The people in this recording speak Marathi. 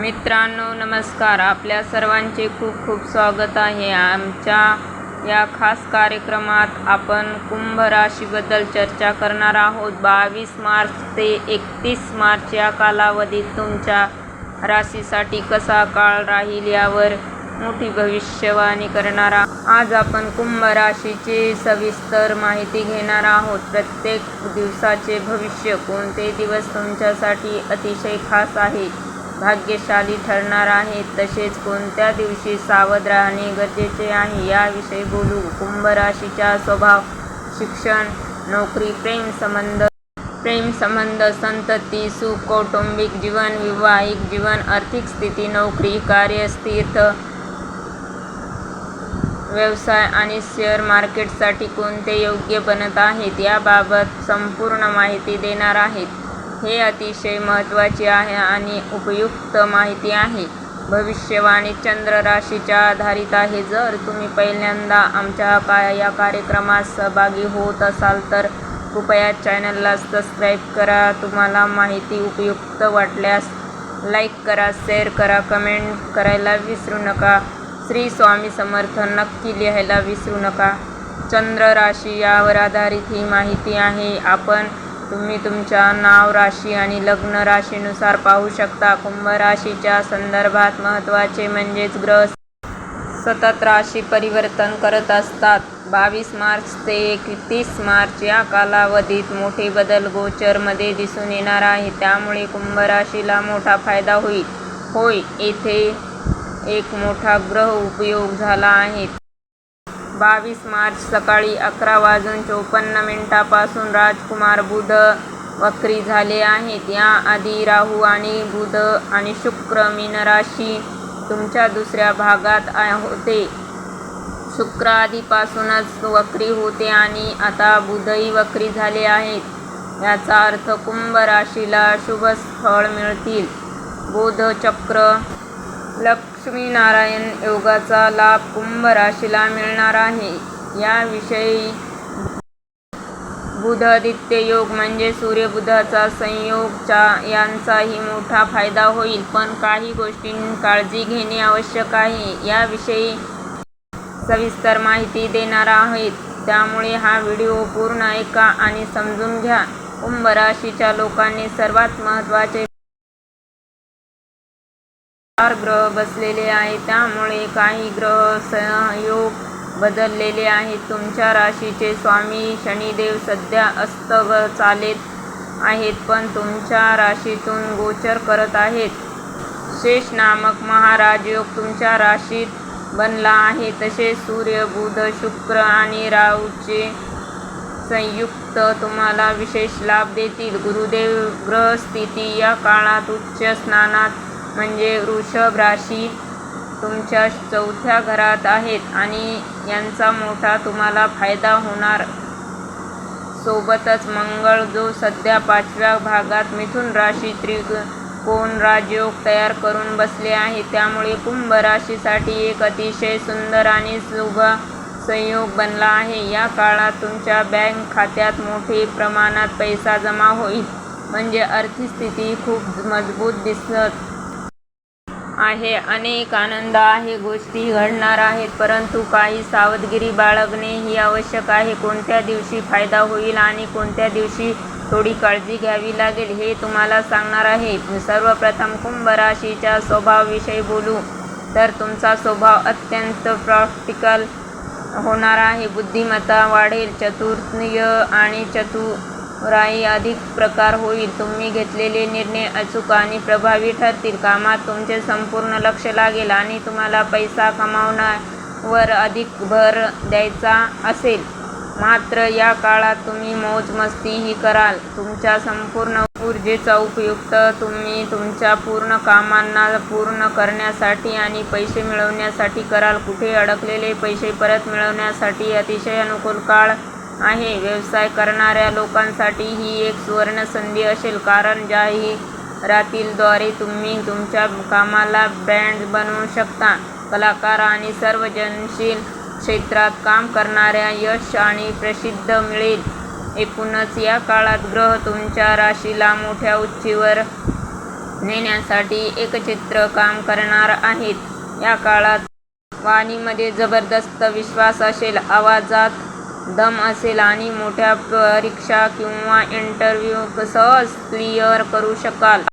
मित्रांनो नमस्कार. आपल्या सर्वांचे खूप खूप स्वागत आहे. आमच्या या खास कार्यक्रमात आपण कुंभ राशीबद्दल चर्चा करणार आहोत. बावीस मार्च ते एकतीस मार्च या कालावधीत तुमच्या राशीसाठी कसा काळ राहील यावर मोठी भविष्यवाणी करणारा आज आपण कुंभ राशीची सविस्तर माहिती घेणार आहोत. प्रत्येक दिवसाचे भविष्य कोणते दिवस तुमच्यासाठी अतिशय खास आहे? भाग्यशाली ठरणार आहेत. तसेच कोणत्या दिवशी सावध राहणे गरजेचे आहे याविषयी बोलू. कुंभ राशीचा स्वभाव शिक्षण नोकरी प्रेम संबंध प्रेम संबंध संतती सुख कौटुंबिक जीवन वैवाहिक जीवन आर्थिक स्थिती नोकरी कार्य व्यवसाय आणि शेअर मार्केटसाठी कोणते योग्य बनत आहेत याबाबत संपूर्ण माहिती देणार आहेत. हे अतिशय महत्त्वाचे आहे आणि उपयुक्त माहिती आहे. भविष्यवाणी चंद्र राशीच्या आधारित आहे. जर तुम्ही पहिल्यांदा आमच्या का या कार्यक्रमात सहभागी होत असाल तर कृपया चॅनलला सबस्क्राईब करा. तुम्हाला माहिती उपयुक्त वाटल्यास लाईक करा शेअर करा कमेंट करायला विसरू नका. श्री स्वामी समर्थ नक्की लिहायला विसरू नका. चंद्र राशी यावर आधारित ही माहिती आहे. आपण तुम्ही तुमच्या नाव राशी आणि लग्न राशीनुसार पाहू शकता. कुंभ राशीच्या संदर्भात महत्त्वाचे म्हणजेच ग्रह सतत राशी परिवर्तन करत असतात. बावीस मार्च ते एकतीस मार्च या कालावधीत मोठे बदल गोचरमध्ये दिसून येणार आहे त्यामुळे कुंभ राशीला मोठा फायदा होईल. होय येथे एक मोठा ग्रह उपयोग झाला आहे. बावीस मार्च सकाळी अकरा वाजून चोपन्न मिनिटापासून राजकुमार बुध वक्री झाले आहेत. याआधी राहू आणि बुध आणि शुक्र मीन राशी तुमच्या दुसऱ्या भागात होते. शुक्र आधीपासूनच वक्री होते आणि आता बुधही वक्री झाले आहेत. याचा अर्थ कुंभ राशीला शुभ फळ मिळतील. बोधचक्र लक्ष्मीनारायण योगाचा लाभ कुंभ राशीला मिळणार आहे. याविषयी बुधादित्य योग म्हणजे सूर्यबुधाचा संयोगचा यांचाही मोठा फायदा होईल पण काही गोष्टी काळजी घेणे आवश्यक आहे. याविषयी सविस्तर माहिती देणार आहेत. त्यामुळे हा व्हिडिओ पूर्ण ऐका आणि समजून घ्या. कुंभ राशीच्या लोकांनी सर्वात महत्त्वाचे चार ग्रह बसलेले आहेत. त्यामुळे काही ग्रह सहयोग बदललेले आहेत. तुमच्या राशीचे स्वामी शनिदेव सध्या अस्त चालत आहेत पण तुमच्या राशीतून गोचर करत आहेत. शेष नामक महाराज योग तुमच्या राशीत बनला आहे. तसेच सूर्य बुध शुक्र आणि राहूचे संयुक्त तुम्हाला विशेष लाभ देतील. गुरुदेव ग्रहस्थिती या काळात उच्च स्नानात म्हणजे वृषभ राशी तुमच्या चौथ्या घरात आहेत आणि यांचा मोठा तुम्हाला फायदा होणार. सोबतच मंगळ जो सध्या पाचव्या भागात मिथुन राशी त्रिकोण राजयोग तयार करून बसले आहे. त्यामुळे कुंभ राशीसाठी एक अतिशय सुंदर आणि शुभ संयोग बनला आहे. या काळात तुमच्या बँक खात्यात मोठे प्रमाणात पैसा जमा होईल. म्हणजे आर्थिक स्थिती खूप मजबूत दिसत आहे अनेक आनंद आहे गोष्टी घडणार आहेत परंतु काही सावधगिरी बाळगणे ही आवश्यक आहे. कोणत्या दिवशी फायदा होईल आणि कोणत्या दिवशी थोडी काळजी घ्यावी लागेल हे तुम्हाला सांगणार आहे. सर्वप्रथम कुंभ राशीच्या स्वभावाविषयी बोलू. तर तुमचा स्वभाव अत्यंत प्रॅक्टिकल होणार आहे. बुद्धिमत्ता वाढेल चतुर्थीय आणि चतु राई अधिक प्रकार होईल. तुम्ही घेतलेले निर्णय अचूक आणि प्रभावी ठरतील. कामात तुमचे संपूर्ण लक्ष लागेल आणि तुम्हाला पैसा कमावण्यावर अधिक भर द्यायचा असेल. मात्र या काळात तुम्ही मौज मस्तीही कराल. तुमच्या संपूर्ण ऊर्जेचा उपयुक्त तुम्ही तुमच्या पूर्ण कामांना पूर्ण करण्यासाठी आणि पैसे मिळवण्यासाठी कराल. कुठे अडकलेले पैसे परत मिळवण्यासाठी अतिशय अनुकूल काळ आहे. व्यवसाय करणाऱ्या लोकांसाठी ही एक सुवर्ण संधी असेल. कारण जाहिरातीद्वारे तुम्ही तुमच्या कामाला ब्रँड बनवू शकता. कलाकार आणि सर्वजनशील क्षेत्रात काम करणाऱ्या यश आणि प्रसिद्ध मिळेल. एकूणच या काळात ग्रह तुमच्या राशीला मोठ्या उच्चीवर नेण्यासाठी एकचित्र काम करणार आहेत. या काळात वाणीमध्ये जबरदस्त विश्वास असेल. आवाजात दम असेल आणि मोठ्या परीक्षा किंवा इंटरव्ह्यू सहज क्लिअर करू शकाल.